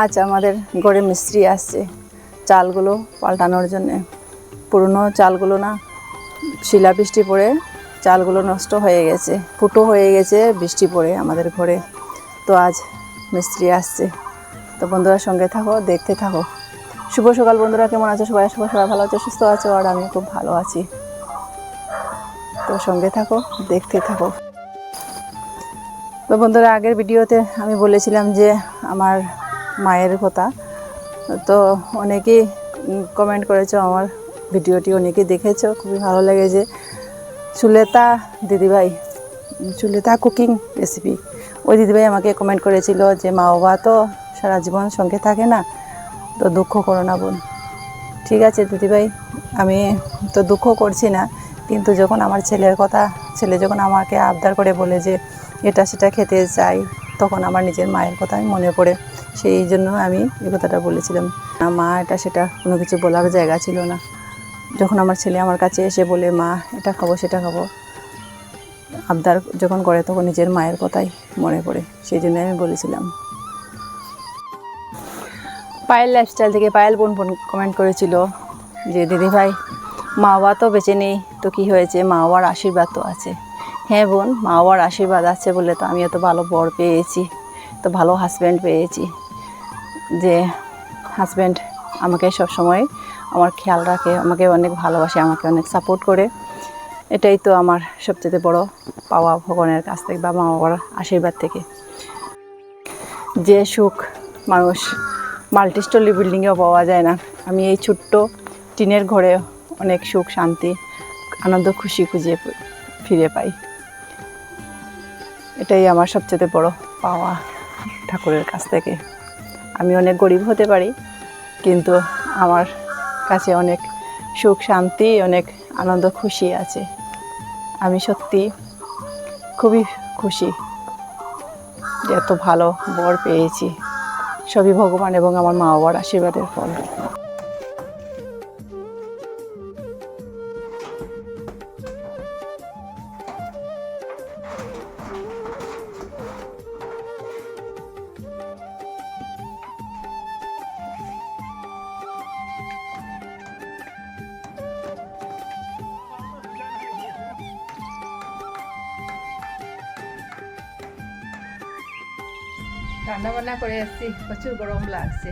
আজ আমাদের গড়ে মিস্ত্রি আসছে। চালগুলো পাল্টানোর জন্যে। পুরনো চালগুলো না শিলা বৃষ্টি পড়ে চালগুলো নষ্ট হয়ে গেছে, ফুটো হয়ে গেছে বৃষ্টি পড়ে আমাদের ঘরে। তো আজ মিস্ত্রি আসছে। তো বন্ধুরা সঙ্গে থাকো, দেখতে থাকো। শুভ সকাল বন্ধুরা, কেমন আছো সবাই? সবাই সবাই ভালো আছো, সুস্থ আছো, আর আমি খুব ভালো আছি। তো সঙ্গে থাকো, দেখতে থাকো। তো বন্ধুরা, আগের ভিডিওতে আমি বলেছিলাম যে আমার মায়ের কথা। তো অনেকেই কমেন্ট করেছ, আমার ভিডিওটি অনেকেই দেখেছ। খুবই ভালো লেগেছে সুলেতা দিদিভাই, সুলেতা কুকিং রেসিপি ওই দিদিভাই আমাকে কমেন্ট করেছিল যে, মা বাবা তো সারা জীবন সঙ্গে থাকে না, তো দুঃখ করো না বোন। ঠিক আছে দিদিভাই, আমি তো দুঃখ করছি না, কিন্তু যখন আমার ছেলের কথা, ছেলে যখন আমাকে আবদার করে বলে যে এটা সেটা খেতে চাই তখন আমার নিজের মায়ের কথাই মনে পড়ে। সেই জন্য আমি এই কথাটা বলেছিলাম। মা, এটা সেটা কোনো কিছু বলার জায়গা ছিল না। যখন আমার ছেলে আমার কাছে এসে বলে, মা, এটা খাব, সেটা খাব। আবদার যখন করে, তখন নিজের মায়ের কথাই মনে পড়ে। সেই জন্য আমি বলেছিলাম। পায়েল লাইফস্টাইল থেকে পায়েল বোন বোন কমেন্ট করেছিল যে দিদি ভাই মা বাবা তো বেঁচে নেই, তো কি হয়েছে? মা বাবার আশীর্বাদ তো আছে। হ্যাঁ বোন মা বাবার আশীর্বাদ আছে বলে তো আমি এত ভালো বর পেয়েছি, তো ভালো হাজব্যান্ড পেয়েছি। যে হাজব্যান্ড আমাকে সব সময় আমার খেয়াল রাখে, আমাকে অনেক ভালোবাসে, আমাকে অনেক সাপোর্ট করে। এটাই তো আমার সবচেয়ে বড় পাওয়া ভগবানের কাছ থেকে বা মা বাবার আশীর্বাদ থেকে। যে সুখ মানুষ মাল্টিস্টোরি বিল্ডিংয়েও পাওয়া যায় না। আমি এই ছোট্ট টিনের ঘরে অনেক সুখ, শান্তি, আনন্দ, খুশি খুঁজে ফিরে পাই। এটাই আমার সবচেয়ে বড় পাওয়া ঠাকুরের কাছ থেকে। আমি অনেক গরিব হতে পারি, কিন্তু আমার কাছে অনেক সুখ, শান্তি, অনেক আনন্দ, খুশি আছে। আমি সত্যি খুবই খুশি যে এত ভালো বর পেয়েছি। সবই ভগবান এবং আমার মা বাবার আশীর্বাদের ফল। রান্না বান্না করে এসেছি প্রচুর গরম লাগছে।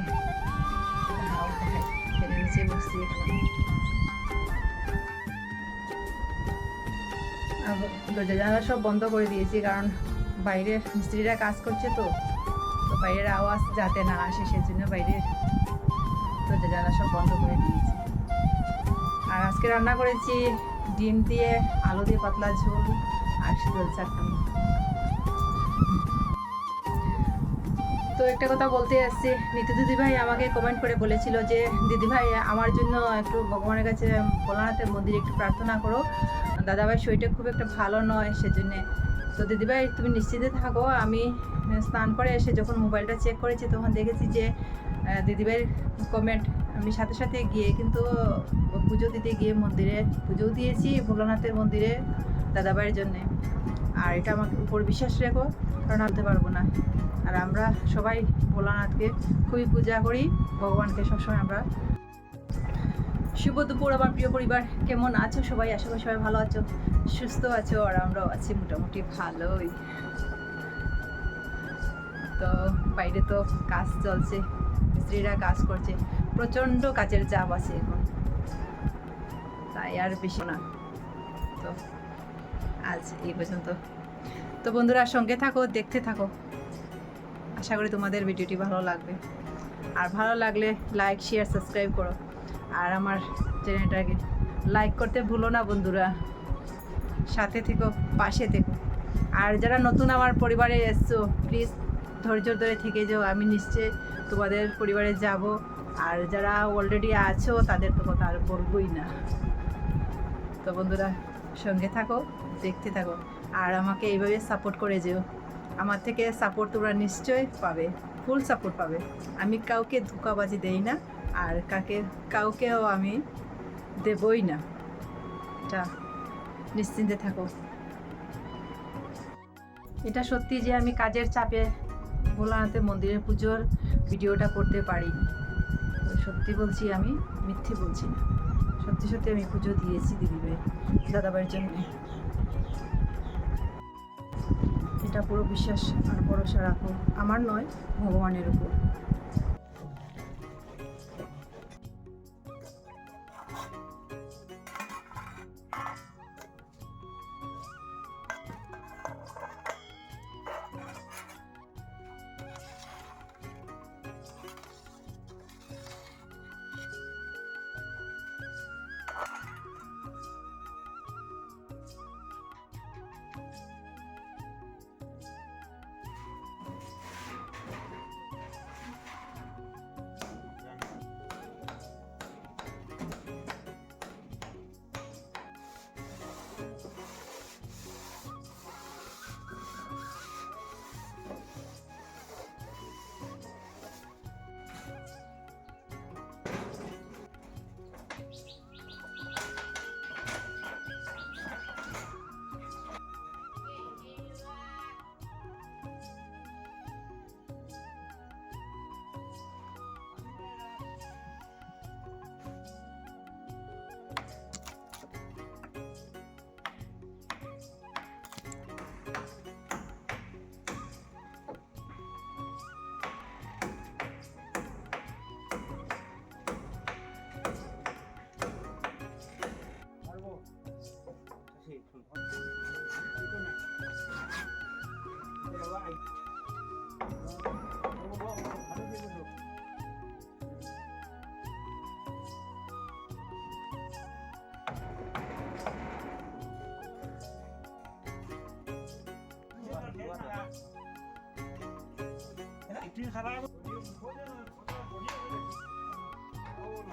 নিচে বসছি। দরজা জানালা সব বন্ধ করে দিয়েছি, কারণ বাইরে মিস্ত্রিরা কাজ করছে তো। তো বাইরের আওয়াজ যাতে না আসে, সেজন্য বাইরে দরজা জানালা সব বন্ধ করে দিয়েছি। আর আজকে রান্না করেছি ডিম দিয়ে আলু দিয়ে পাতলা ঝোল, আর শীতল চাটনি। তো একটা কথা বলতে এসেছি নিতু দিদিভাই আমাকে কমেন্ট করে বলেছিল যে, দিদিভাই, আমার জন্য একটু ভগবানের কাছে ভোলানাথের মন্দিরে একটু প্রার্থনা করো। দাদাভাই শরীরটা খুব একটা ভালো নয় সেজন্য। তো দিদিভাই, তুমি নিশ্চিন্তে থাকো। আমি স্নান করে এসে যখন মোবাইলটা চেক করেছি, তখন দেখেছি যে দিদিভাইয়ের কমেন্ট আমি সাথে সাথে গিয়ে কিন্তু পুজো দিতে গিয়ে মন্দিরে পুজোও দিয়েছি ভোলানাথের মন্দিরে দাদাভাইয়ের জন্যে। আর এটা আমার উপর বিশ্বাস রেখো। কারণ আনতে পারব না। আর আমরা সবাই ভোলানাথকে খুবই পূজা করি, ভগবানকে সবসময় আমরা। শুভ আমার প্রিয় পরিবার। কেমন আছো সবাই? আশা করি সবাই ভালো আছো, সুস্থ আছো, আর আমরাও আছি মোটামুটি ভালোই। তো বাইরে তো কাজ চলছে, মিস্ত্রিরা কাজ করছে, প্রচণ্ড কাজের চাপ আছে এখন। তাই আর বেশি না। তো আজ এই পর্যন্ত। তো বন্ধুরা সঙ্গে থাকো, দেখতে থাকো। আশা করি তোমাদের ভিডিওটি ভালো লাগবে। আর ভালো লাগলে লাইক শেয়ার সাবস্ক্রাইব করো। আর আমার চ্যানেলটাকে লাইক করতে ভুলো না বন্ধুরা। সাথে থেকো, পাশে থেকো। আর যারা নতুন আমার পরিবারে এসছো প্লিজ ধৈর্য ধরে থেকে যাও। আমি নিশ্চয় তোমাদের পরিবারে যাব। আর যারা অলরেডি আছো, তাদের তো কথা আর বলবোই না। তো বন্ধুরা সঙ্গে থাকো, দেখতে থাকো। আর আমাকে এইভাবে সাপোর্ট করে যেও। আমার থেকে সাপোর্ট তোমরা নিশ্চয়ই পাবে ফুল সাপোর্ট পাবে। আমি কাউকে ধোকাবাজি দেই না, আর কাকে, কাউকেও আমি দেবই না। এটা নিশ্চিন্তে থাকো। এটা সত্যি যে আমি কাজের চাপে ভোলানাথের মন্দিরের পুজোর ভিডিওটা করতে পারি। সত্যি বলছি আমি, মিথ্যে বলছি না। সত্যি সত্যি আমি পুজো দিয়েছি দিদিভাই, দাদাভাইয়ের জন্য। এটা পুরো বিশ্বাস আর ভরসা রাখো, আমার নয়, ভগবানের উপর। 滨海拉。昨天昨天昨天，